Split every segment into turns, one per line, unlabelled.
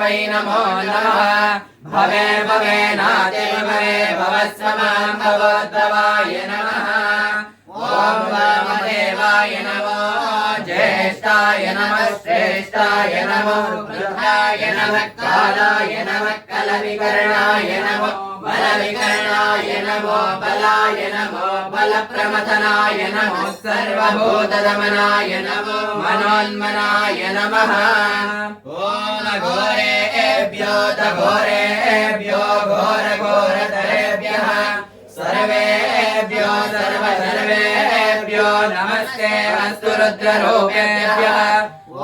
वै नमो नमः भवे भवे नाति भवे भवस्व मां भवद्भवाय नमः ॐ वामदेवाय नमो ज्येष्ठाय नमः श्रेष्ठाय नमो वृद्धाय नमः कालाय नमः कलविकर्णाय नमो बलविकर्णाय नमो बलाय नमो बलप्रमथनाय नमो सर्वभूतदमनाय नमो मनोन्मनाय नमः ॐ घोरेभ्यो घोरेभ्यो घोरघोरतरेभ्यः सर्वेभ्यो सर्व सर्वेभ्यो नमस्ते अस्तु रुद्ररूपेभ्यः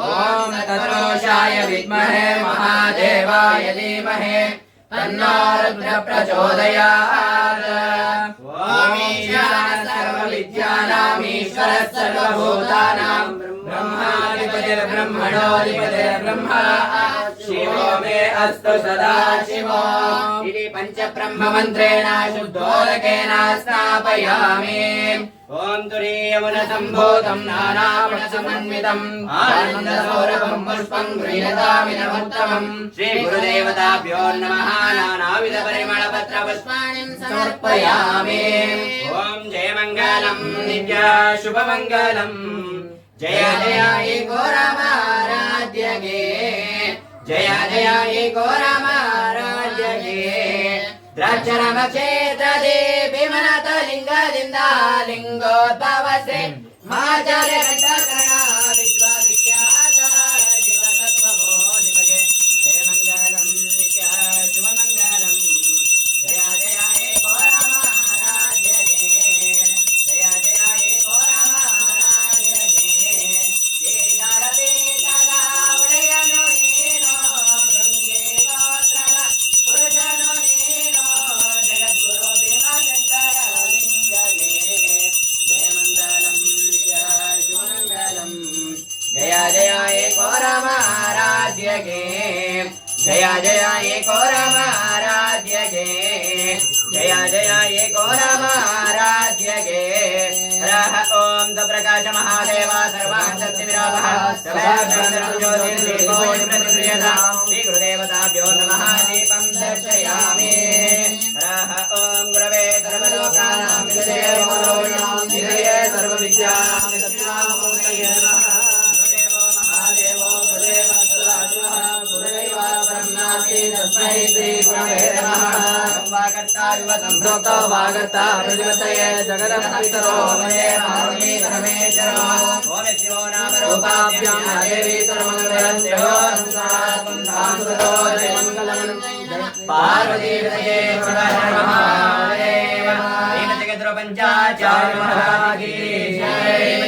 ॐ तत्रोषाय विद्महे महादेवाय धीमहि तन्नो रुद्र प्रचोदयात् ॐ ईशान सर्वविद्यानामीश्वर सर्वभूतानां ब्रह्माधिपतिर्ब्रह्मणोऽधिपतिर्ब्रह्मा शिवो मे अस्तु सदा शिवो इति पञ्चब्रह्ममन्त्रेण शुद्धोदकेन स्नापयामि ॐ तुरीयमुनसम्भूतं नानागुणसमन्वितम् आनन्दसौरभं पुष्पं गृह्यतामि नमोत्तमम् श्रीगुरुदेवताभ्यो नमः नानाविधपरिमळपत्रपुष्पाणिं समर्पयामि ॐ जयमङ्गलम् नित्य शुभमङ्गलम् जय जय एको रामाराध्य गे जय జయ జయాని ఘోరమారాజ్యే ద్రాక్షరమ క్షేత్రదే భీమనత లింగ లింగోద్భవ శ్రీ మాచార్య जया जया एको राम आराध्य गे जया जया एको राम आराध्य गे रः ॐ प्रकाश महादेवा सर्वाशक्तिविरावः श्रीकृदेवताभ्यो नमः दीपं दर्शयामि तस्मै श्रीगुणवे नमः संभृतो वागर्ता प्रतिपतये जगदपितरो वये पार्वती परमेश्वर ओम शिवो नाम रूपाभ्यां देवी सर्वमङ्गलं शिवोऽन्तरात्मं सान्ततो जयमङ्गलं पार्वती
हृदये नमः पञ्चाचार्य महागी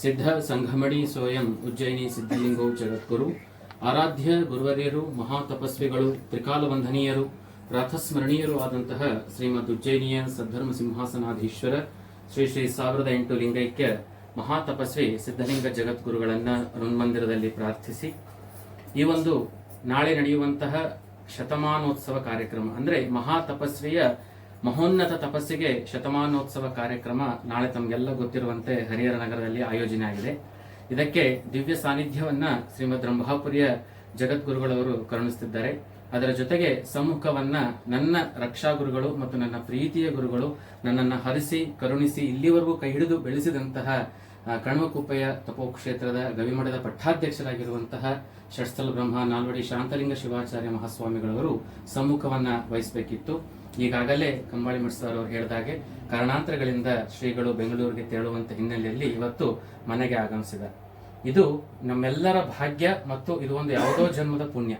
ಸಿದ್ಧ ಸಂಘಮಣಿ ಸ್ವಯಂ ಉಜ್ಜಯಿನಿ ಸಿದ್ಧಲಿಂಗೋ ಜಗದ್ಗುರು. ಆರಾಧ್ಯ ಗುರುವರ್ಯರು ಮಹಾತಪಸ್ವಿಗಳು ತ್ರಿಕಾಲವಂದನೀಯರು ಪ್ರಾತಸ್ಮರಣೀಯರು ಆದಂತಹ ಶ್ರೀಮದ್ ಉಜ್ಜಯಿನಿಯ ಸದ್ಧರ್ಮ ಸಿಂಹಾಸನಾಧೀಶ್ವರ ಶ್ರೀ ಶ್ರೀ ಸಾವಿರದ ಎಂಟು ಲಿಂಗೈಕ್ಯ ಮಹಾತಪಸ್ವಿ ಸಿದ್ಧಲಿಂಗ ಜಗದ್ಗುರುಗಳನ್ನ ಮಂದಿರದಲ್ಲಿ ಪ್ರಾರ್ಥಿಸಿ. ಈ ಒಂದು ನಾಳೆ ನಡೆಯುವಂತಹ ಶತಮಾನೋತ್ಸವ ಕಾರ್ಯಕ್ರಮ ಅಂದ್ರೆ ಮಹಾ ತಪಸ್ವಿಯ ಮಹೋನ್ನತ ತಪಸ್ಸಿಗೆ ಶತಮಾನೋತ್ಸವ ಕಾರ್ಯಕ್ರಮ ನಾಳೆ ತಮಗೆಲ್ಲ ಗೊತ್ತಿರುವಂತೆ ಹರಿಹರ ನಗರದಲ್ಲಿ ಆಯೋಜನೆ ಆಗಿದೆ. ಇದಕ್ಕೆ ದಿವ್ಯ ಸಾನ್ನಿಧ್ಯವನ್ನ ಶ್ರೀಮದ್ ರಂಭಾಪುರಿಯ ಜಗದ್ಗುರುಗಳವರು ಕರುಣಿಸುತ್ತಿದ್ದಾರೆ. ಅದರ ಜೊತೆಗೆ ಸಮ್ಮುಖವನ್ನ ನನ್ನ ರಕ್ಷಾ ಗುರುಗಳು ಮತ್ತು ನನ್ನ ಪ್ರೀತಿಯ ಗುರುಗಳು ನನ್ನನ್ನು ಹರಿಸಿ, ಕರುಣಿಸಿ ಇಲ್ಲಿವರೆಗೂ ಕೈ ಹಿಡಿದು ಬೆಳೆಸಿದಂತಹ ಕಣ್ಮಕುಪ್ಪೆಯ ತಪೋಕ್ಷೇತ್ರದ ಗವಿಮಠದ ಪಟ್ಟಾಧ್ಯಕ್ಷರಾಗಿರುವಂತಹ ಷಟ್ಸ್ಥಲ ಬ್ರಹ್ಮ ನಾಲ್ವಡಿ ಶಾಂತಲಿಂಗ ಶಿವಾಚಾರ್ಯ ಮಹಾಸ್ವಾಮಿಗಳವರು ಸಮ್ಮುಖವನ್ನ ವಹಿಸಬೇಕಿತ್ತು. ಈಗಾಗಲೇ ಕಂಬಾಳಿ ಮಠ ಸರ್ ಅವರು ಹೇಳಿದಾಗೆ ಕಾರಣಾಂತರಗಳಿಂದ ಶ್ರೀಗಳು ಬೆಂಗಳೂರಿಗೆ ತೆರಳುವಂತ ಹಿನ್ನೆಲೆಯಲ್ಲಿ ಇವತ್ತು ಮನೆಗೆ ಆಗಮಿಸಿದ. ಇದು ನಮ್ಮೆಲ್ಲರ ಭಾಗ್ಯ ಮತ್ತು ಇದು ಒಂದು ಯಾವುದೋ ಜನ್ಮದ ಪುಣ್ಯ.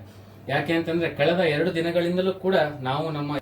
ಯಾಕೆ ಅಂತಂದ್ರೆ ಕಳೆದ ಎರಡು ದಿನಗಳಿಂದಲೂ ಕೂಡ ನಾವು ನಮ್ಮ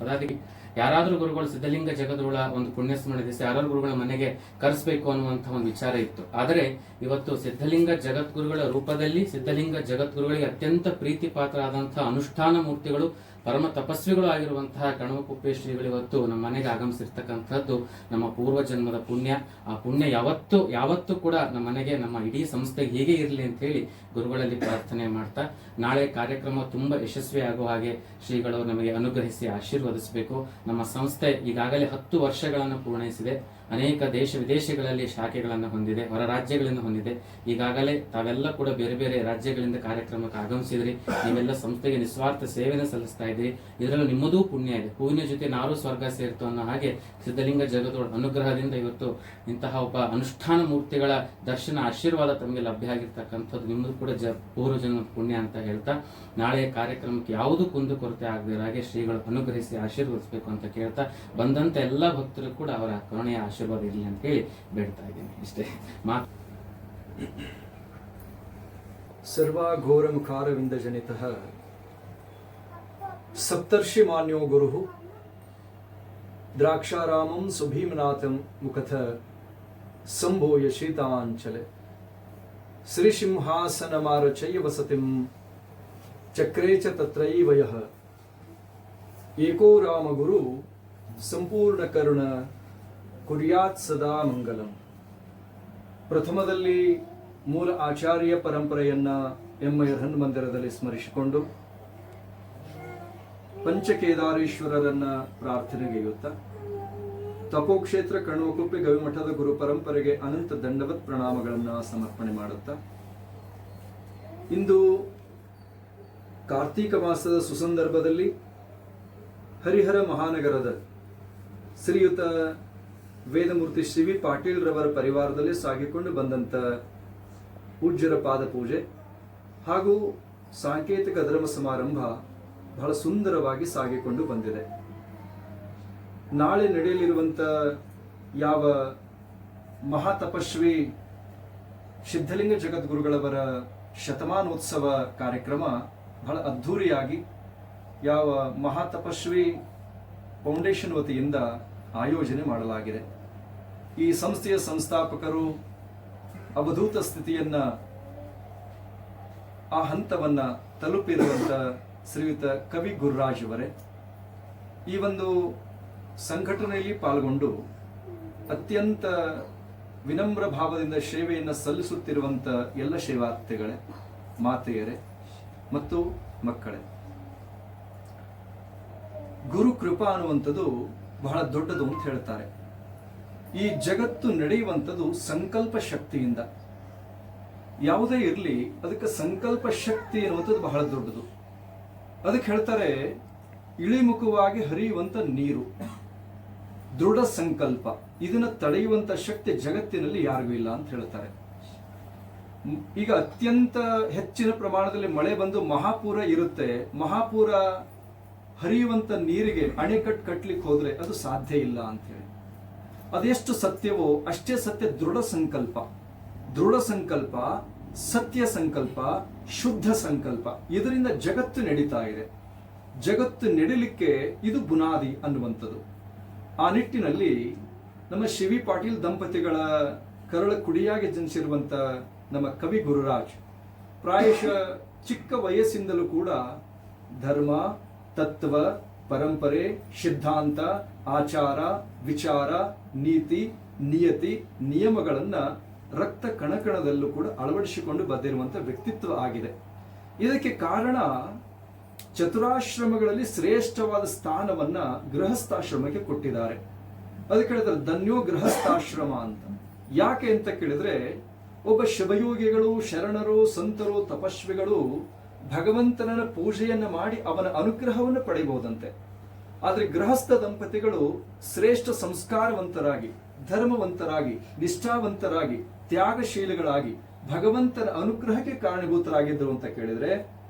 ಯಾರಾದರೂ ಗುರುಗಳು ಸಿದ್ಧಲಿಂಗ ಜಗದ್ಗುಳ ಒಂದು ಪುಣ್ಯ ಸ್ಮರಣೆ ದಿವಸ ಯಾರು ಗುರುಗಳ ಮನೆಗೆ ಕರೆಸಬೇಕು ಅನ್ನುವಂತಹ ಒಂದು ವಿಚಾರ ಇತ್ತು. ಆದರೆ ಇವತ್ತು ಸಿದ್ಧಲಿಂಗ ಜಗದ್ಗುರುಗಳ ರೂಪದಲ್ಲಿ ಸಿದ್ಧಲಿಂಗ ಜಗದ್ಗುರುಗಳಿಗೆ ಅತ್ಯಂತ ಪ್ರೀತಿ ಪಾತ್ರರಾದಂತಹ ಅನುಷ್ಠಾನ ಮೂರ್ತಿಗಳು ಪರಮ ತಪಸ್ವಿಗಳು ಆಗಿರುವಂತಹ ಕಣವಕುಪ್ಪೆ ಶ್ರೀಗಳು ಇವತ್ತು ನಮ್ಮ ಮನೆಗೆ ಆಗಮಿಸಿರ್ತಕ್ಕಂಥದ್ದು ನಮ್ಮ ಪೂರ್ವ ಜನ್ಮದ ಪುಣ್ಯ. ಆ ಪುಣ್ಯ ಯಾವತ್ತು ಯಾವತ್ತು ಕೂಡ ನಮ್ಮ ಮನೆಗೆ, ನಮ್ಮ ಇಡೀ ಸಂಸ್ಥೆಗೆ ಹೇಗೆ ಇರಲಿ ಅಂತ ಹೇಳಿ ಗುರುಗಳಲ್ಲಿ ಪ್ರಾರ್ಥನೆ ಮಾಡ್ತಾ, ನಾಳೆ ಕಾರ್ಯಕ್ರಮ ತುಂಬಾ ಯಶಸ್ವಿ ಆಗುವ ಹಾಗೆ ಶ್ರೀಗಳು ನಮಗೆ ಅನುಗ್ರಹಿಸಿ ಆಶೀರ್ವದಿಸಬೇಕು. ನಮ್ಮ ಸಂಸ್ಥೆ ಈಗಾಗಲೇ ಹತ್ತು ವರ್ಷಗಳನ್ನು ಪೂರ್ಣಯಿಸಿದೆ ಅನೇಕ ದೇಶ ವಿದೇಶಗಳಲ್ಲಿ ಶಾಖೆಗಳನ್ನು ಹೊಂದಿದೆ, ಹೊರ ರಾಜ್ಯಗಳನ್ನು ಹೊಂದಿದೆ. ಈಗಾಗಲೇ ತಾವೆಲ್ಲ ಕೂಡ ಬೇರೆ ಬೇರೆ ರಾಜ್ಯಗಳಿಂದ ಕಾರ್ಯಕ್ರಮಕ್ಕೆ ಆಗಮಿಸಿದ್ರಿ. ನೀವೆಲ್ಲ ಸಂಸ್ಥೆಗೆ ನಿಸ್ವಾರ್ಥ ಸೇವೆಯನ್ನು ಸಲ್ಲಿಸ್ತಾ ಇದ್ದೀರಿ ಇದರಲ್ಲೂ ನಿಮ್ಮದೂ ಪುಣ್ಯ ಇದೆ. ಹೂವಿನ ಜೊತೆ ನಾರು ಸ್ವರ್ಗ ಸೇರ್ತು ಅನ್ನೋ ಹಾಗೆ ಸಿದ್ಧಲಿಂಗ ಜಗದೋಳ ಅನುಗ್ರಹದಿಂದ ಇವತ್ತು ಇಂತಹ ಒಬ್ಬ ಅನುಷ್ಠಾನ ಮೂರ್ತಿಗಳ ದರ್ಶನ, ಆಶೀರ್ವಾದ ತಮಗೆ ಲಭ್ಯ ಆಗಿರ್ತಕ್ಕಂಥದ್ದು. ನಿಮ್ಮದು ಕೂಡ ಜ ಪೂರ್ವಜನ ಪುಣ್ಯ ಅಂತ ಹೇಳ್ತಾ ನಾಳೆಯ ಕಾರ್ಯಕ್ರಮಕ್ಕೆ ಯಾವುದು ಕುಂದು ಕೊರತೆ ಆಗದಿರ ಹಾಗೆ ಶ್ರೀಗಳು ಅನುಗ್ರಹಿಸಿ ಆಶೀರ್ವದಿಸಬೇಕು ಅಂತ ಕೇಳ್ತಾ ಬಂದಂತ ಎಲ್ಲ ಭಕ್ತರು ಕೂಡ ಅವರ ಕರುಣೆಯ ಆಶೀರ್ವಾದ ಆಶೀರ್ವಾದ ಇರಲಿ ಅಂತೇಳಿ ಬೇಡ್ತಾ ಇದ್ದೀನಿ ಇಷ್ಟೇ. ಮಾ
ಸರ್ವಾಘೋರಮುಖಾರವಿಂದ ಜನಿತ ಸಪ್ತರ್ಷಿ ಮಾನ್ಯೋ ಗುರು ದ್ರಾಕ್ಷಾರಾಮಂ ಸುಭೀಮನಾಥಂ ಮುಖಥ ಸಂಭೂಯ ಶೀತಾಂಚಲೆ ಶ್ರೀಸಿಂಹಾಸನಮಾರಚಯ್ಯ ವಸತಿಂ ಚಕ್ರೇ ಚ ತತ್ರೈವಯ. ಏಕೋ ರಾಮ ಗುರು, ಸಂಪೂರ್ಣ ಸಂಪೂರ್ಣಕರುಣ ಕುರ್ಯಾತ್ ಸದಾ ಮಂಗಲಂ. ಪ್ರಥಮದಲ್ಲಿ ಮೂಲ ಆಚಾರ್ಯ ಪರಂಪರೆಯನ್ನ ಎಮ್ಮ ಹನ್ ಮಂದಿರದಲ್ಲಿ ಸ್ಮರಿಸಿಕೊಂಡು ಪಂಚಕೇದಾರೇಶ್ವರರನ್ನ ಪ್ರಾರ್ಥನೆಗೈಯುತ್ತ ತಪೋಕ್ಷೇತ್ರ ಕಣ್ವಕುಪ್ಪೆ ಗವಿಮಠದ ಗುರು ಪರಂಪರೆಗೆ ಅನಂತ ದಂಡವತ್ ಪ್ರಣಾಮಗಳನ್ನು ಸಮರ್ಪಣೆ ಮಾಡುತ್ತಾ ಇಂದು ಕಾರ್ತೀಕ ಮಾಸದ ಸುಸಂದರ್ಭದಲ್ಲಿ ಹರಿಹರ ಮಹಾನಗರದ ಶ್ರೀಯುತ ವೇದಮೂರ್ತಿ ಶ್ರೀ ವಿ ಪಾಟೀಲ್ ರವರ ಪರಿವಾರದಲ್ಲಿ ಸಾಗಿಕೊಂಡು ಬಂದಂತ ಪೂಜ್ಯರ ಪಾದ ಪೂಜೆ ಹಾಗೂ ಸಾಂಕೇತಿಕ ಧರ್ಮ ಸಮಾರಂಭ ಬಹಳ ಸುಂದರವಾಗಿ ಸಾಗಿಕೊಂಡು ಬಂದಿದೆ. ನಾಳೆ ನಡೆಯಲಿರುವಂತ ಯಾವ ಮಹಾತಪಸ್ವಿ ಸಿದ್ಧಲಿಂಗ ಜಗದ್ಗುರುಗಳವರ ಶತಮಾನೋತ್ಸವ ಕಾರ್ಯಕ್ರಮ ಬಹಳ ಅದ್ಧೂರಿಯಾಗಿ ಯಾವ ಮಹಾತಪಸ್ವಿ ಫೌಂಡೇಶನ್ ವತಿಯಿಂದ ಆಯೋಜನೆ ಮಾಡಲಾಗಿದೆ. ಈ ಸಂಸ್ಥೆಯ ಸಂಸ್ಥಾಪಕರು ಅವಧೂತ ಸ್ಥಿತಿಯನ್ನ, ಆ ಹಂತವನ್ನ ತಲುಪಿರುವಂತ ಶ್ರೀಯುತ ಕವಿ ಗುರುರಾಜ್ ಅವರೇ, ಈ ಒಂದು ಸಂಘಟನೆಯಲ್ಲಿ ಪಾಲ್ಗೊಂಡು ಅತ್ಯಂತ ವಿನಮ್ರ ಭಾವದಿಂದ ಸೇವೆಯನ್ನು ಸಲ್ಲಿಸುತ್ತಿರುವಂತ ಎಲ್ಲ ಸೇವಾರ್ಥಿಗಳೇ ಮಾತೆಯರೇ ಮತ್ತು ಮಕ್ಕಳೇ. ಗುರು ಕೃಪಾ ಅನ್ನುವಂಥದ್ದು ಬಹಳ ದೊಡ್ಡದು ಅಂತ ಹೇಳ್ತಾರೆ. ಈ ಜಗತ್ತು ನಡೆಯುವಂಥದ್ದು ಸಂಕಲ್ಪ ಶಕ್ತಿಯಿಂದ. ಯಾವುದೇ ಇರಲಿ, ಅದಕ್ಕೆ ಸಂಕಲ್ಪ ಶಕ್ತಿ ಅನ್ನುವಂಥದ್ದು ಬಹಳ ದೊಡ್ಡದು. ಅದಕ್ಕೆ ಹೇಳ್ತಾರೆ, ಇಳಿಮುಖವಾಗಿ ಹರಿಯುವಂಥ ನೀರು, ದೃಢ ಸಂಕಲ್ಪ. ಇದನ್ನ ತಡೆಯುವಂಥ ಶಕ್ತಿ ಜಗತ್ತಿನಲ್ಲಿ ಯಾರಿಗೂ ಇಲ್ಲ ಅಂತ ಹೇಳ್ತಾರೆ. ಈಗ ಅತ್ಯಂತ ಹೆಚ್ಚಿನ ಪ್ರಮಾಣದಲ್ಲಿ ಮಳೆ ಬಂದು ಮಹಾಪೂರ ಇರುತ್ತೆ. ಮಹಾಪೂರ ಹರಿಯುವಂತ ನೀರಿಗೆ ಅಣೆಕಟ್ಟು ಕಟ್ಟಲಿಕ್ಕೆ ಹೋದರೆ ಅದು ಸಾಧ್ಯ ಇಲ್ಲ ಅಂತ ಹೇಳಿ. ಅದೆಷ್ಟು ಸತ್ಯವೋ ಅಷ್ಟೇ ಸತ್ಯ ದೃಢ ಸಂಕಲ್ಪ. ದೃಢ ಸಂಕಲ್ಪ, ಸತ್ಯ ಸಂಕಲ್ಪ, ಶುದ್ಧ ಸಂಕಲ್ಪ. ಇದರಿಂದ ಜಗತ್ತು ನಡೀತಾ ಇದೆ. ಜಗತ್ತು ನಡಿಲಿಕ್ಕೆ ಇದು ಬುನಾದಿ ಅನ್ನುವಂಥದ್ದು. ಆ ನಿಟ್ಟಿನಲ್ಲಿ ನಮ್ಮ ಶಿವಿ ಪಾಟೀಲ್ ದಂಪತಿಗಳ ಕರಳ ಕುಡಿಯಾಗಿ ಜನಿಸಿರುವಂತ ನಮ್ಮ ಕವಿ ಗುರುರಾಜ್, ಪ್ರಾಯಶಃ ಚಿಕ್ಕ ವಯಸ್ಸಿಂದಲೂ ಕೂಡ ಧರ್ಮ ತತ್ವ, ಪರಂಪರೆ, ಸಿದ್ಧಾಂತ, ಆಚಾರ, ವಿಚಾರ, ನೀತಿ, ನಿಯತಿ ನಿಯಮಗಳನ್ನ ರಕ್ತ ಕಣಕಣದಲ್ಲೂ ಕೂಡ ಅಳವಡಿಸಿಕೊಂಡು ಬಂದಿರುವಂತ ವ್ಯಕ್ತಿತ್ವ ಆಗಿದೆ. ಇದಕ್ಕೆ ಕಾರಣ ಚತುರಾಶ್ರಮಗಳಲ್ಲಿ ಶ್ರೇಷ್ಠವಾದ ಸ್ಥಾನವನ್ನ ಗೃಹಸ್ಥಾಶ್ರಮಕ್ಕೆ ಕೊಟ್ಟಿದ್ದಾರೆ. ಅದಕ್ಕೆ ಹೇಳಿದ್ರೆ ಧನ್ಯೋ ಗೃಹಸ್ಥಾಶ್ರಮ ಅಂತ. ಯಾಕೆ ಅಂತ ಕೇಳಿದ್ರೆ ಒಬ್ಬ ಶುಭಯೋಗಿಗಳು, ಶರಣರು, ಸಂತರು, ತಪಸ್ವಿಗಳು ಭಗವಂತನ ಪೂಜೆಯನ್ನ ಮಾಡಿ ಅವನ ಅನುಗ್ರಹವನ್ನು ಪಡೆಯಬಹುದಂತೆ. ಆದ್ರೆ ಗೃಹಸ್ಥ ದಂಪತಿಗಳು ಶ್ರೇಷ್ಠ ಸಂಸ್ಕಾರವಂತರಾಗಿ, ಧರ್ಮವಂತರಾಗಿ, ನಿಷ್ಠಾವಂತರಾಗಿ, ತ್ಯಾಗಶೀಲಗಳಾಗಿ ಭಗವಂತನ ಅನುಗ್ರಹಕ್ಕೆ ಕಾರಣಭೂತರಾಗಿದ್ದರು ಅಂತ ಕೇಳಿದ್ರೆ,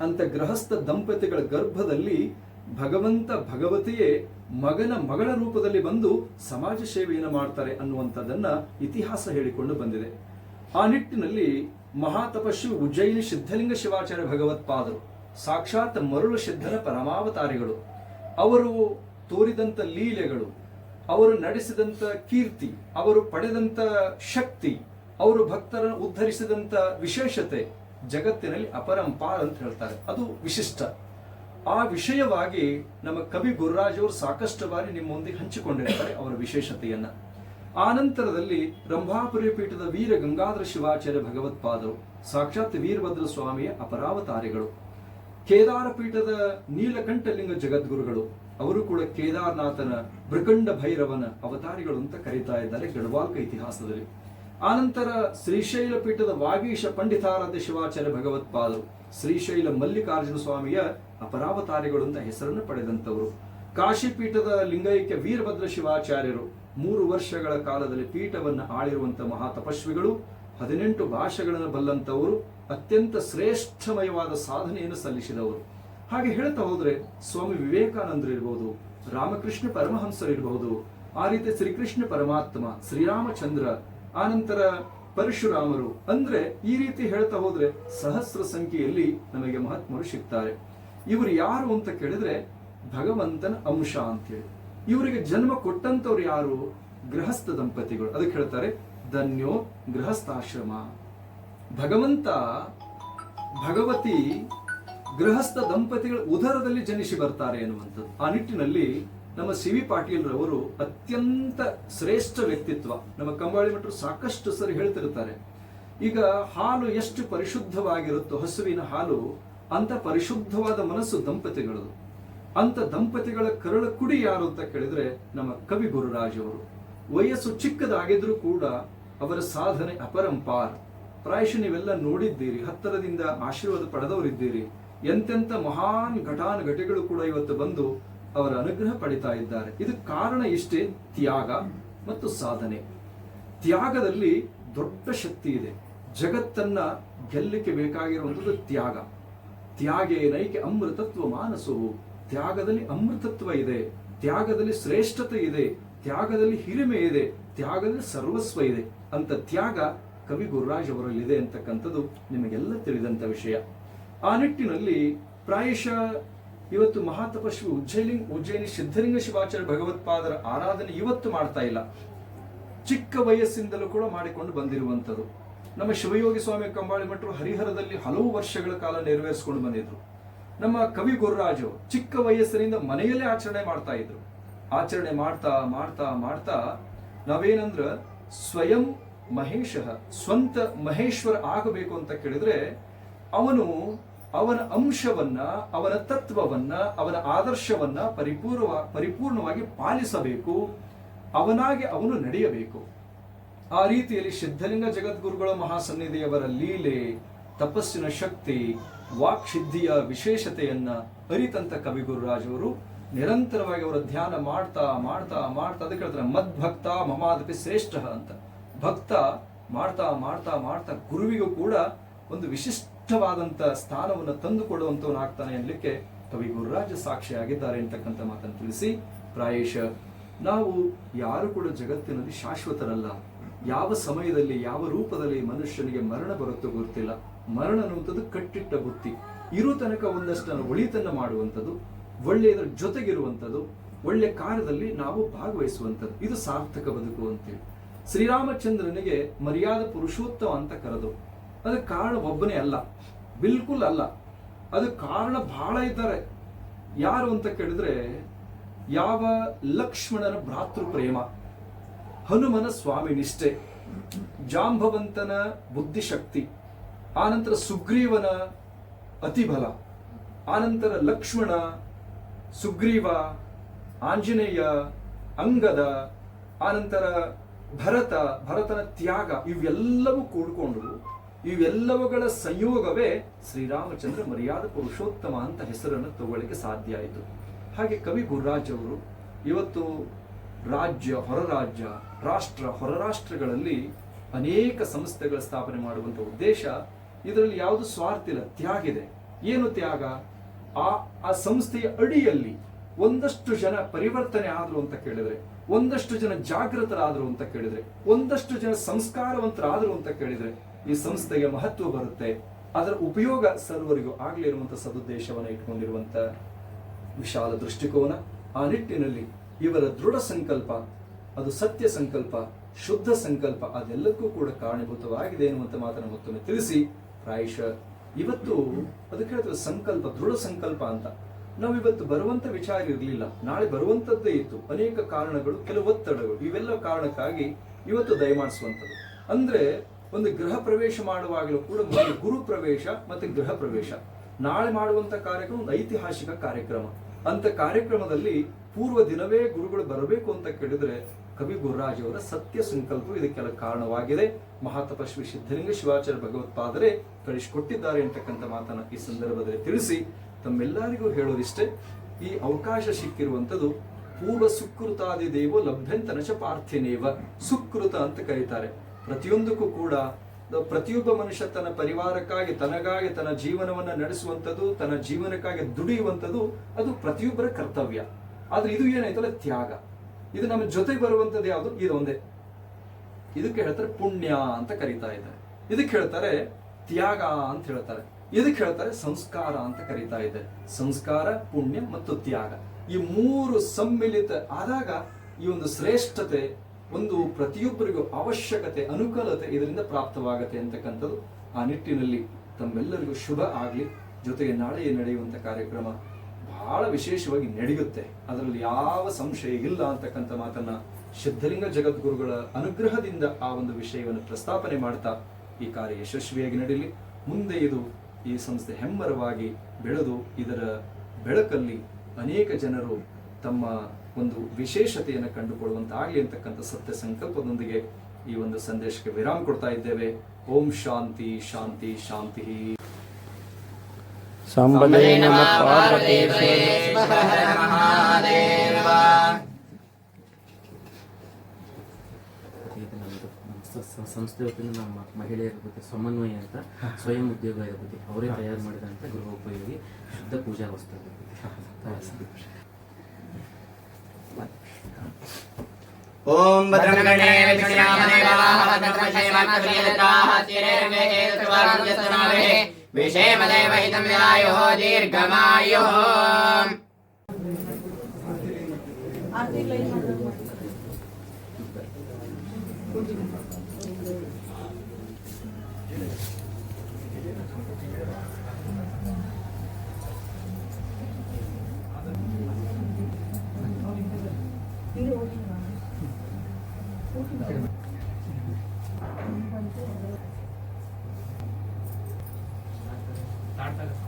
ಅಂತ ಗೃಹಸ್ಥ ದಂಪತಿಗಳ ಗರ್ಭದಲ್ಲಿ ಭಗವಂತ ಭಗವತಿಯೇ ಮಗನ ಮಗಳ ರೂಪದಲ್ಲಿ ಬಂದು ಸಮಾಜ ಸೇವೆಯನ್ನು ಮಾಡ್ತಾರೆ ಅನ್ನುವಂಥದ್ದನ್ನ ಇತಿಹಾಸ ಹೇಳಿಕೊಂಡು ಬಂದಿದೆ. ಆ ನಿಟ್ಟಿನಲ್ಲಿ ಮಹಾತಪಸ್ವಿ ಉಜ್ಜಯಿನಿ ಸಿದ್ಧಲಿಂಗ ಶಿವಾಚಾರ್ಯ ಭಗವತ್ಪಾದರು ಸಾಕ್ಷಾತ್ ಮರುಳು ಸಿದ್ಧನ ಪರಮಾವತಾರಿಗಳು. ಅವರು ತೋರಿದಂತ ಲೀಲೆಗಳು, ಅವರು ನಡೆಸಿದಂತ ಕೀರ್ತಿ, ಅವರು ಪಡೆದಂತ ಶಕ್ತಿ, ಅವರು ಭಕ್ತರನ್ನು ಉದ್ಧರಿಸಿದಂತ ವಿಶೇಷತೆ ಜಗತ್ತಿನಲ್ಲಿ ಅಪರಂಪಾರ ಅಂತ ಹೇಳ್ತಾರೆ. ಅದು ವಿಶಿಷ್ಟ. ಆ ವಿಷಯವಾಗಿ ನಮ್ಮ ಕವಿ ಗುರುರಾಜ್ ಅವರು ಸಾಕಷ್ಟು ಬಾರಿ ನಿಮ್ಮೊಂದಿಗೆ ಹಂಚಿಕೊಂಡಿರ್ತಾರೆ ಅವರ ವಿಶೇಷತೆಯನ್ನ. ಆನಂತರದಲ್ಲಿ ರಂಭಾಪುರಿ ಪೀಠದ ವೀರ ಗಂಗಾಧರ ಶಿವಾಚಾರ್ಯ ಭಗವತ್ಪಾದರು, ಸಾಕ್ಷಾತ್ ವೀರಭದ್ರ ಸ್ವಾಮಿಯ ಅಪರಾವತಾರಿಗಳು. ಕೇದಾರ ಪೀಠದ ನೀಲಕಂಠಲಿಂಗ ಜಗದ್ಗುರುಗಳು, ಅವರು ಕೂಡ ಕೇದಾರನಾಥನ ಬ್ರಕಂಡ ಭೈರವನ ಅವತಾರಿಗಳು ಅಂತ ಕರೀತಾ ಇದ್ದಾರೆ ಗಡವಾಲ್ಕ ಇತಿಹಾಸದಲ್ಲಿ. ಆನಂತರ ಶ್ರೀಶೈಲ ಪೀಠದ ವಾಗೀಶ ಪಂಡಿತಾರಾಧ್ಯ ಶಿವಾಚಾರ್ಯ ಭಗವತ್ಪಾದರು, ಶ್ರೀಶೈಲ ಮಲ್ಲಿಕಾರ್ಜುನ ಸ್ವಾಮಿಯ ಅಪರಾವತಾರಿಗಳು ಅಂತ ಹೆಸರನ್ನು ಪಡೆದಂತವರು ಕಾಶಿ ಪೀಠದ ಲಿಂಗೈಕ್ಯ ವೀರಭದ್ರ ಶಿವಾಚಾರ್ಯರು ಮೂರು ವರ್ಷಗಳ ಕಾಲದಲ್ಲಿ ಪೀಠವನ್ನು ಆಳಿರುವಂತ ಮಹಾತಪಸ್ವಿಗಳು ಹದಿನೆಂಟು ಭಾಷೆಗಳನ್ನು ಬಲ್ಲಂತವರು ಅತ್ಯಂತ ಶ್ರೇಷ್ಠಮಯವಾದ ಸಾಧನೆಯನ್ನು ಸಲ್ಲಿಸಿದವರು. ಹಾಗೆ ಹೇಳ್ತಾ ಹೋದ್ರೆ ಸ್ವಾಮಿ ವಿವೇಕಾನಂದರು ಇರಬಹುದು ರಾಮಕೃಷ್ಣ ಪರಮಹಂಸರು ಇರಬಹುದು ಆ ರೀತಿ ಶ್ರೀಕೃಷ್ಣ ಪರಮಾತ್ಮ, ಶ್ರೀರಾಮಚಂದ್ರ, ಆನಂತರ ಪರಶುರಾಮರು, ಅಂದ್ರೆ ಈ ರೀತಿ ಹೇಳ್ತಾ ಹೋದ್ರೆ ಸಹಸ್ರ ಸಂಖ್ಯೆಯಲ್ಲಿ ನಮಗೆ ಮಹಾತ್ಮರು ಸಿಗ್ತಾರೆ. ಇವರು ಯಾರು ಅಂತ ಕೇಳಿದ್ರೆ ಭಗವಂತನ ಅಂಶ ಅಂತೇಳಿ. ಇವರಿಗೆ ಜನ್ಮ ಕೊಟ್ಟಂತವ್ರು ಯಾರು? ಗೃಹಸ್ಥ ದಂಪತಿಗಳು. ಅದಕ್ಕೆ ಹೇಳ್ತಾರೆ, ಧನ್ಯೋ ಗೃಹಸ್ಥಾಶ್ರಮ. ಭಗವಂತ, ಭಗವತಿ ಗೃಹಸ್ಥ ದಂಪತಿಗಳ ಉದರದಲ್ಲಿ ಜನಿಸಿ ಬರ್ತಾರೆ ಎನ್ನುವಂಥದ್ದು. ಆ ನಿಟ್ಟಿನಲ್ಲಿ ನಮ್ಮ ಸಿ ವಿ ಪಾಟೀಲ್ ರವರು ಅತ್ಯಂತ ಶ್ರೇಷ್ಠ ವ್ಯಕ್ತಿತ್ವ. ನಮ್ಮ ಕಂಬಾಳಿ ಮಠರು ಸಾಕಷ್ಟು ಸರಿ ಹೇಳ್ತಿರ್ತಾರೆ. ಈಗ ಹಾಲು ಎಷ್ಟು ಪರಿಶುದ್ಧವಾಗಿರುತ್ತೋ, ಹಸುವಿನ ಹಾಲು ಅಂತ ಪರಿಶುದ್ಧವಾದ ಮನಸ್ಸು ದಂಪತಿಗಳದು. ಅಂತ ದಂಪತಿಗಳ ಕರಳ ಕುಡಿ ಯಾರು ಅಂತ ಕೇಳಿದ್ರೆ ನಮ್ಮ ಕವಿ ಗುರುರಾಜ್ ಅವರು. ವಯಸ್ಸು ಚಿಕ್ಕದಾಗಿದ್ರೂ ಕೂಡ ಅವರ ಸಾಧನೆ ಅಪರಂಪಾರ ಪ್ರಾಯಶಃ ನೀವೆಲ್ಲ ನೋಡಿದ್ದೀರಿ, ಹತ್ತರದಿಂದ ಆಶೀರ್ವಾದ ಪಡೆದವರಿದ್ದೀರಿ. ಎಂತೆಂತ ಮಹಾನ್ ಘಟಾನ್ ಘಟಿಗಳು ಕೂಡ ಇವತ್ತು ಬಂದು ಅವರ ಅನುಗ್ರಹ ಪಡಿತಾ ಇದ್ದಾರೆ. ಇದು ಕಾರಣ ಇಷ್ಟೇ ತ್ಯಾಗ ಮತ್ತು ಸಾಧನೆ. ತ್ಯಾಗದಲ್ಲಿ ದೊಡ್ಡ ಶಕ್ತಿ ಇದೆ. ಜಗತ್ತನ್ನ ಗೆಲ್ಲಕ್ಕೆ ಬೇಕಾಗಿರುವಂಥದ್ದು ತ್ಯಾಗ. ತ್ಯಾಗೇನೈಕೆ ಅಮೃತತ್ವ ಮಾನಸವು ತ್ಯಾಗದಲ್ಲಿ ಅಮೃತತ್ವ ಇದೆ, ತ್ಯಾಗದಲ್ಲಿ ಶ್ರೇಷ್ಠತೆ ಇದೆ, ತ್ಯಾಗದಲ್ಲಿ ಹಿರಿಮೆ ಇದೆ, ತ್ಯಾಗದಲ್ಲಿ ಸರ್ವಸ್ವ ಇದೆ ಅಂತ ತ್ಯಾಗ ಕವಿ ಗುರುರಾಜ್ ಅವರಲ್ಲಿದೆ ಅಂತಕ್ಕಂಥದ್ದು ನಿಮಗೆಲ್ಲ ತಿಳಿದಂತ ವಿಷಯ. ಆ ನಿಟ್ಟಿನಲ್ಲಿ ಪ್ರಾಯಶಃ ಇವತ್ತು ಮಹಾತಪಸ್ವಿ ಉಜ್ಜಯಿನಿ ಉಜ್ಜಯಿನಿ ಸಿದ್ಧಲಿಂಗ ಶಿವಾಚಾರ್ಯ ಭಗವತ್ಪಾದರ ಆರಾಧನೆ ಇವತ್ತು ಮಾಡ್ತಾ ಇಲ್ಲ. ಚಿಕ್ಕ ವಯಸ್ಸಿಂದಲೂ ಕೂಡ ಮಾಡಿಕೊಂಡು ಬಂದಿರುವಂಥದ್ದು. ನಮ್ಮ ಶಿವಯೋಗಿ ಸ್ವಾಮಿ ಕಂಬಾಳಿ ಮಠರು ಹರಿಹರದಲ್ಲಿ ಹಲವು ವರ್ಷಗಳ ಕಾಲ ನೆರವೇರಿಸಿಕೊಂಡು ಬಂದಿದ್ರು. ನಮ್ಮ ಕವಿ ಗುರುರಾಜು ಚಿಕ್ಕ ವಯಸ್ಸಿನಿಂದ ಮನೆಯಲ್ಲೇ ಆಚರಣೆ ಮಾಡ್ತಾ ಇದ್ರು. ಆಚರಣೆ ಮಾಡ್ತಾ ಮಾಡ್ತಾ ಮಾಡ್ತಾ ನಾವೇನಂದ್ರ ಸ್ವಯಂ ಮಹೇಶ, ಸ್ವಂತ ಮಹೇಶ್ವರ ಆಗಬೇಕು ಅಂತ ಕೇಳಿದ್ರೆ ಅವನು ಅವನ ಅಂಶವನ್ನ, ಅವನ ತತ್ವವನ್ನ, ಅವನ ಆದರ್ಶವನ್ನ ಪರಿಪೂರ್ಣ ಪರಿಪೂರ್ಣವಾಗಿ ಪಾಲಿಸಬೇಕು, ಅವನಾಗಿ ಅವನು ನಡೆಯಬೇಕು. ಆ ರೀತಿಯಲ್ಲಿ ಸಿದ್ಧಲಿಂಗ ಜಗದ್ಗುರುಗಳ ಮಹಾಸನ್ನಿಧಿಯವರ ಲೀಲೆ, ತಪಸ್ಸಿನ ಶಕ್ತಿ ವಾಕ್ಸಿದ್ಧಿಯ ವಿಶೇಷತೆಯನ್ನ ಅರಿತಂತ ಕವಿಗುರುರಾಜವರು ನಿರಂತರವಾಗಿ ಅವರ ಧ್ಯಾನ ಮಾಡ್ತಾ ಮಾಡ್ತಾ ಮಾಡ್ತಾ ಅದಕ್ಕೆ ಹೇಳ್ತಾರೆ ಮದ್ಭಕ್ತ ಮಮಾದಪಿ ಶ್ರೇಷ್ಠ ಅಂತ. ಭಕ್ತ ಮಾಡ್ತಾ ಮಾಡ್ತಾ ಮಾಡ್ತಾ ಗುರುವಿಗೂ ಕೂಡ ಒಂದು ವಿಶಿಷ್ಟವಾದಂತ ಸ್ಥಾನವನ್ನು ತಂದುಕೊಡುವಂತವನಾಗ್ತಾನೆ ಅನ್ಲಿಕ್ಕೆ ಕವಿ ಗುರುರಾಜ ಸಾಕ್ಷಿಯಾಗಿದ್ದಾರೆ ಅಂತಕ್ಕಂಥ ಮಾತನ್ನು ತಿಳಿಸಿ. ಪ್ರಾಯಶ, ನಾವು ಯಾರು ಕೂಡ ಜಗತ್ತಿನಲ್ಲಿ ಶಾಶ್ವತರಲ್ಲ. ಯಾವ ಸಮಯದಲ್ಲಿ, ಯಾವ ರೂಪದಲ್ಲಿ ಮನುಷ್ಯನಿಗೆ ಮರಣ ಬರುತ್ತೋ ಗೊತ್ತಿಲ್ಲ. ಮರಣ ಅನ್ನುವಂಥದ್ದು ಕಟ್ಟಿಟ್ಟ ಬುತ್ತಿ. ಇರೋ ತನಕ ಒಂದಷ್ಟನ್ನು ಒಳಿತನ್ನು ಮಾಡುವಂಥದ್ದು ಒಳ್ಳೆಯದರ ಜೊತೆಗಿರುವಂಥದ್ದು ಒಳ್ಳೆ ಕಾರ್ಯದಲ್ಲಿ ನಾವು ಭಾಗವಹಿಸುವಂಥದ್ದು ಇದು ಸಾರ್ಥಕ ಬದುಕು ಅಂತೇಳಿ. ಶ್ರೀರಾಮಚಂದ್ರನಿಗೆ ಮರ್ಯಾದ ಪುರುಷೋತ್ತಮ ಅಂತ ಕರೆದು ಅದಕ್ಕೆ ಕಾರಣ ಒಬ್ಬನೇ ಅಲ್ಲ, ಬಿಲ್ಕುಲ್ ಅಲ್ಲ. ಅದು ಕಾರಣ ಬಹಳ ಇದ್ದಾರೆ. ಯಾರು ಅಂತ ಕೇಳಿದ್ರೆ, ಯಾವ ಲಕ್ಷ್ಮಣನ ಭ್ರಾತೃ ಪ್ರೇಮ ಹನುಮನ ಸ್ವಾಮಿ ನಿಷ್ಠೆ, ಜಾಂಬವಂತನ ಬುದ್ಧಿಶಕ್ತಿ. ಆನಂತರ ಸುಗ್ರೀವನ ಅತಿಬಲ ಆನಂತರ ಲಕ್ಷ್ಮಣ, ಸುಗ್ರೀವ, ಆಂಜನೇಯ, ಅಂಗದ, ಆನಂತರ ಭರತ, ಭರತನ ತ್ಯಾಗ, ಇವೆಲ್ಲವೂ ಕೂಡಿಕೊಂಡು ಇವೆಲ್ಲವುಗಳ ಸಂಯೋಗವೇ ಶ್ರೀರಾಮಚಂದ್ರ ಮರ್ಯಾದ ಪುರುಷೋತ್ತಮ ಅಂತ ಹೆಸರನ್ನು ತಗೊಳ್ಳಿಕ್ಕೆ ಸಾಧ್ಯ ಆಯಿತು. ಹಾಗೆ ಕವಿ ಗುರುರಾಜ್ ಅವರು ಇವತ್ತು ರಾಜ್ಯ, ಹೊರರಾಜ್ಯ, ರಾಷ್ಟ್ರ ಹೊರ ರಾಷ್ಟ್ರಗಳಲ್ಲಿ ಅನೇಕ ಸಂಸ್ಥೆಗಳ ಸ್ಥಾಪನೆ ಮಾಡುವಂಥ ಉದ್ದೇಶ ಇದರಲ್ಲಿ ಯಾವುದು ಸ್ವಾರ್ಥ ಇಲ್ಲ, ತ್ಯಾಗ ಇದೆ. ಏನು ತ್ಯಾಗ? ಆ ಆ ಸಂಸ್ಥೆಯ ಅಡಿಯಲ್ಲಿ ಒಂದಷ್ಟು ಜನ ಪರಿವರ್ತನೆ ಆದ್ರು ಅಂತ ಕೇಳಿದ್ರೆ, ಒಂದಷ್ಟು ಜನ ಜಾಗೃತರಾದ್ರು ಅಂತ ಕೇಳಿದ್ರೆ, ಒಂದಷ್ಟು ಜನ ಸಂಸ್ಕಾರವಂತರಾದ್ರು ಅಂತ ಕೇಳಿದ್ರೆ, ಈ ಸಂಸ್ಥೆಗೆ ಮಹತ್ವ ಬರುತ್ತೆ. ಅದರ ಉಪಯೋಗ ಸರ್ವರಿಗೂ ಆಗ್ಲಿ ಇರುವಂತ ಸದುದ್ದೇಶವನ್ನ ಇಟ್ಕೊಂಡಿರುವಂತ ವಿಶಾಲ ದೃಷ್ಟಿಕೋನ. ಆ ನಿಟ್ಟಿನಲ್ಲಿ ಇವರ ದೃಢ ಸಂಕಲ್ಪ, ಅದು ಸತ್ಯ ಸಂಕಲ್ಪ, ಶುದ್ಧ ಸಂಕಲ್ಪ, ಅದೆಲ್ಲಕ್ಕೂ ಕೂಡ ಕಾರಣೀಭೂತವಾಗಿದೆ ಎನ್ನುವಂತ ಮಾತನ್ನು ಮತ್ತೊಮ್ಮೆ ತಿಳಿಸಿ. ಪ್ರಾಯಶಃ ಇವತ್ತು ಅದಕ್ಕೆ ಹೇಳಿದ್ರೆ ಸಂಕಲ್ಪ, ದೃಢ ಸಂಕಲ್ಪ ಅಂತ. ನಾವು ಇವತ್ತು ಬರುವಂತ ವಿಚಾರ ಇರಲಿಲ್ಲ. ನಾಳೆ ಬರುವಂತದ್ದೇ ಇತ್ತು. ಅನೇಕ ಕಾರಣಗಳು, ಕೆಲವು ಒತ್ತಡಗಳು, ಇವೆಲ್ಲ ಕಾರಣಕ್ಕಾಗಿ ಇವತ್ತು ದಯಮಾಡಿಸುವಂಥದ್ದು. ಅಂದ್ರೆ ಒಂದು ಗೃಹ ಪ್ರವೇಶ ಮಾಡುವಾಗಲೂ ಕೂಡ ಗುರು ಪ್ರವೇಶ ಮತ್ತೆ ಗೃಹ ಪ್ರವೇಶ. ನಾಳೆ ಮಾಡುವಂತ ಕಾರ್ಯಕ್ರಮ ಒಂದು ಐತಿಹಾಸಿಕ ಕಾರ್ಯಕ್ರಮ. ಅಂತ ಕಾರ್ಯಕ್ರಮದಲ್ಲಿ ಪೂರ್ವ ದಿನವೇ ಗುರುಗಳು ಬರಬೇಕು ಅಂತ ಕೇಳಿದ್ರೆ ಕವಿ ಗುರುರಾಜವರ ಸತ್ಯ ಸಂಕಲ್ಪ ಇದಕ್ಕೆಲ್ಲ ಕಾರಣವಾಗಿದೆ. ಮಹಾತಪಸ್ವಿ ಸಿದ್ಧಲಿಂಗ ಶಿವಾಚಾರ್ಯ ಭಗವತ್ಪಾದರೆ ಕಳಿಸಿಕೊಟ್ಟಿದ್ದಾರೆ ಅಂತಕ್ಕಂಥ ಮಾತನ್ನ ಈ ಸಂದರ್ಭದಲ್ಲಿ ತಿಳಿಸಿ. ತಮ್ಮೆಲ್ಲರಿಗೂ ಹೇಳೋದಿಷ್ಟೇ ಈ ಅವಕಾಶ ಸಿಕ್ಕಿರುವಂಥದ್ದು ಪೂರ್ವ ಸುಕೃತಾದಿ ದೇವ ಲಭ್ಯಂತನ ಲಭ್ಯಂತನಚ ಪಾರ್ಥಿನೇವ. ಸುಕೃತ ಅಂತ ಕರೀತಾರೆ. ಪ್ರತಿಯೊಂದಕ್ಕೂ ಕೂಡ ಪ್ರತಿಯೊಬ್ಬ ಮನುಷ್ಯ ತನ್ನ ಪರಿವಾರಕ್ಕಾಗಿ, ತನಗಾಗಿ, ತನ್ನ ಜೀವನವನ್ನ ನಡೆಸುವಂಥದ್ದು, ತನ್ನ ಜೀವನಕ್ಕಾಗಿ ದುಡಿಯುವಂಥದ್ದು ಅದು ಪ್ರತಿಯೊಬ್ಬರ ಕರ್ತವ್ಯ. ಆದರೆ ಇದು ಏನಾಯ್ತಲ್ಲ ತ್ಯಾಗ. ಇದು ನಮ್ಮ ಜೊತೆಗೆ ಬರುವಂಥದ್ದು ಯಾವುದು? ಇದೊಂದೇ ಇದಕ್ಕೆ ಹೇಳ್ತಾರೆ ಪುಣ್ಯ ಅಂತ ಕರೀತಾ ಇದ್ದಾರೆ. ಇದಕ್ಕೆ ಹೇಳ್ತಾರೆ ತ್ಯಾಗ ಅಂತ ಹೇಳ್ತಾರೆ. ಇದಕ್ಕೆ ಹೇಳ್ತಾರೆ ಸಂಸ್ಕಾರ ಅಂತ ಕರೀತಾ ಇದ್ದಾರೆ. ಸಂಸ್ಕಾರ, ಪುಣ್ಯ ಮತ್ತು ತ್ಯಾಗ. ಈ ಮೂರು ಸಮ್ಮಿಲಿತ ಆದಾಗ ಈ ಒಂದು ಶ್ರೇಷ್ಠತೆ, ಒಂದು ಪ್ರತಿಯೊಬ್ಬರಿಗೂ ಅವಶ್ಯಕತೆ, ಅನುಕೂಲತೆ ಇದರಿಂದ ಪ್ರಾಪ್ತವಾಗತ್ತೆ ಅಂತಕ್ಕಂಥದ್ದು ಆ ನಿಟ್ಟಿನಲ್ಲಿ ತಮ್ಮೆಲ್ಲರಿಗೂ ಶುಭ ಆಗಲಿ. ಜೊತೆಗೆ ನಾಳೆ ನಡೆಯುವಂತ ಕಾರ್ಯಕ್ರಮ ಬಹಳ ವಿಶೇಷವಾಗಿ ನಡೆಯುತ್ತೆ. ಅದರಲ್ಲಿ ಯಾವ ಸಂಶಯ ಇಲ್ಲ ಅಂತಕ್ಕಂಥ ಮಾತನ್ನ ಸಿದ್ಧಲಿಂಗ ಜಗದ್ಗುರುಗಳ ಅನುಗ್ರಹದಿಂದ ಆ ಒಂದು ವಿಷಯವನ್ನು ಪ್ರಸ್ತಾಪನೆ ಮಾಡ್ತಾ ಈ ಕಾರ್ಯ ಯಶಸ್ವಿಯಾಗಿ ನಡೀಲಿ. ಮುಂದೆ ಇದು ಈ ಸಂಸ್ಥೆ ಹೆಮ್ಮರವಾಗಿ ಬೆಳೆದು ಇದರ ಬೆಳಕಲ್ಲಿ ಅನೇಕ ಜನರು ತಮ್ಮ ಒಂದು ವಿಶೇಷತೆಯನ್ನು ಕಂಡುಕೊಳ್ಳುವಂತಾಗಲಿ ಅಂತಕ್ಕಂಥ ಸತ್ಯ ಸಂಕಲ್ಪದೊಂದಿಗೆ ಈ ಒಂದು ಸಂದೇಶಕ್ಕೆ ವಿರಾಮ ಕೊಡ್ತಾ ಇದ್ದೇವೆ. ಓಂ ಶಾಂತಿ ಶಾಂತಿ ಶಾಂತಿ
ಸಂಬಲೇ ನಮ
ಸ- ಸಂಸ್ಥೆ ವತಿಯಿಂದ ನಮ್ಮ ಮಹಿಳೆಯರ ಬಗ್ಗೆ ಸಮನ್ವಯ ಅಂತ ಸ್ವಯಂ ಉದ್ಯೋಗ ಇರಬಹುದು ಅವರೇ ತಯಾರು ಮಾಡಿದಂಥ ಗೃಹೋಪಯೋಗಿ ಶುದ್ಧ ಪೂಜಾ ವಸ್ತು
ಓಂ ಭದ್ರಂ ಗಣೇ ವಿಷ್ಣುಯಾಮದೇವಾಃ ಭದ್ರಂ ಶೈವಾಕ್ರಿಯದತಾಃ विषेमदेव हितं निरायुः दीर्घमायुः Thank you.
ಮೇಲ್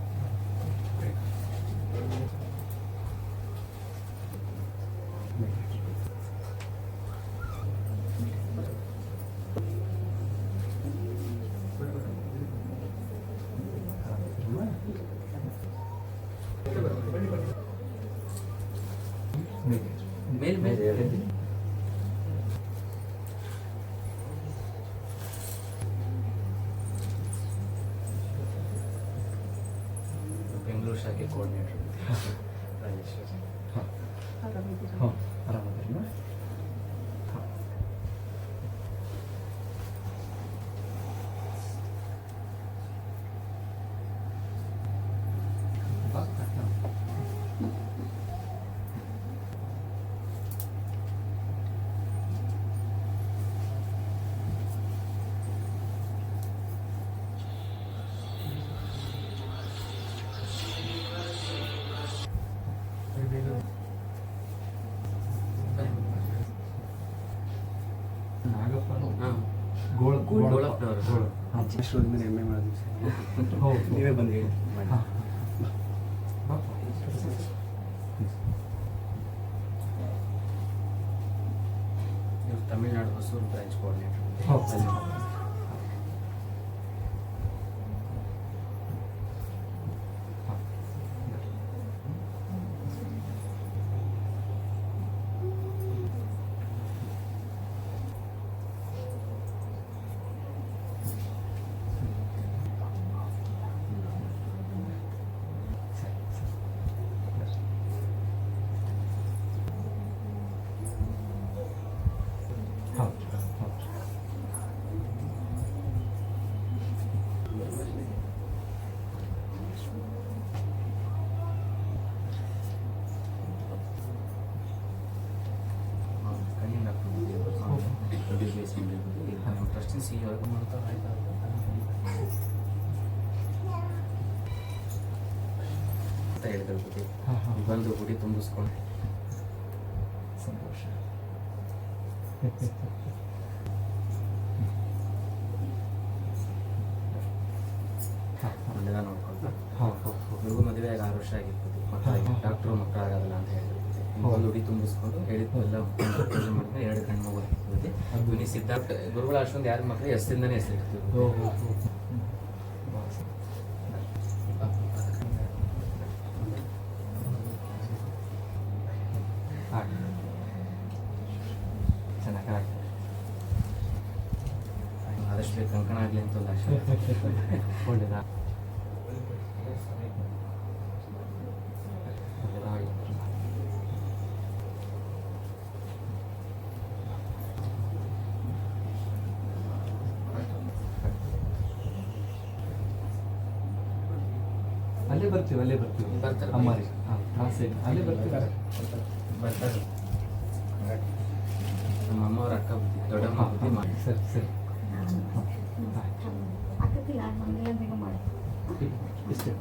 嗯 ಗೋಳಪ್ಪನವರು
ನೀವೇ ಬಂದು
ಇವರು ಅಂತ. ಬಂದು ಗುಡಿ ತುಂಬಿಸ್ಕೊಂಡು.
ಸಂತೋಷ.
ಒಂದಿನ ನೋಡ್ಕೊಂಡು ಮದುವೆ ಆಗಿ ಆರು ವರ್ಷ ಆಗಿತ್ತು. ಮಕ್ಕಳಾಗಿ ಡಾಕ್ಟ್ರು ಮಕ್ಕಳಾಗೋದಿಲ್ಲ ಅಂತ ಹೇಳಿರ್ಬೋದು ಒಂದು ಹುಡಿ ತುಂಬಿಸ್ಕೊಂಡು ಹೇಳಿದ್ದು ಎಲ್ಲ ಮಾಡಿದ್ರೆ ಎರಡು ಗಂಡು ಮಗು ಹಾಕಿರ್ಬೋದು ಅದು. ಸಿದ್ಧಾರ್ಥ ಗುರುಗಳ ಅಷ್ಟೊಂದು ಯಾರ ಮಕ್ಕಳು ಎಸ್ದಿಂದನೇ ಹೆಸರಿಡ್ತೀವಿ
ಅಲ್ಲೇ ಬರ್ತೀವಿ ಅಲ್ಲೇ ಬರ್ತೀವಿ
ಬರ್ತಾರೆ
ಅಮ್ಮಾರಿ ಹಾಂ ತ್ರಾಸೆ ಅಲ್ಲೇ ಬರ್ತೀವಿ
ಬರ್ತಾರೆ ನಮ್ಮ ಅಮ್ಮ ಅವ್ರ ಅಕ್ಕ ದೊಡ್ಡಮ್ಮ ಮಾಡಿ
ಸರಿ ಸರಿ ಇಷ್ಟೇ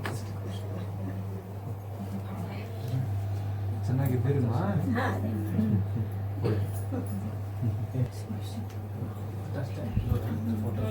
ಚೆನ್ನಾಗಿದ್ದೀರಿಮ್ಮ ಫೋಟೋ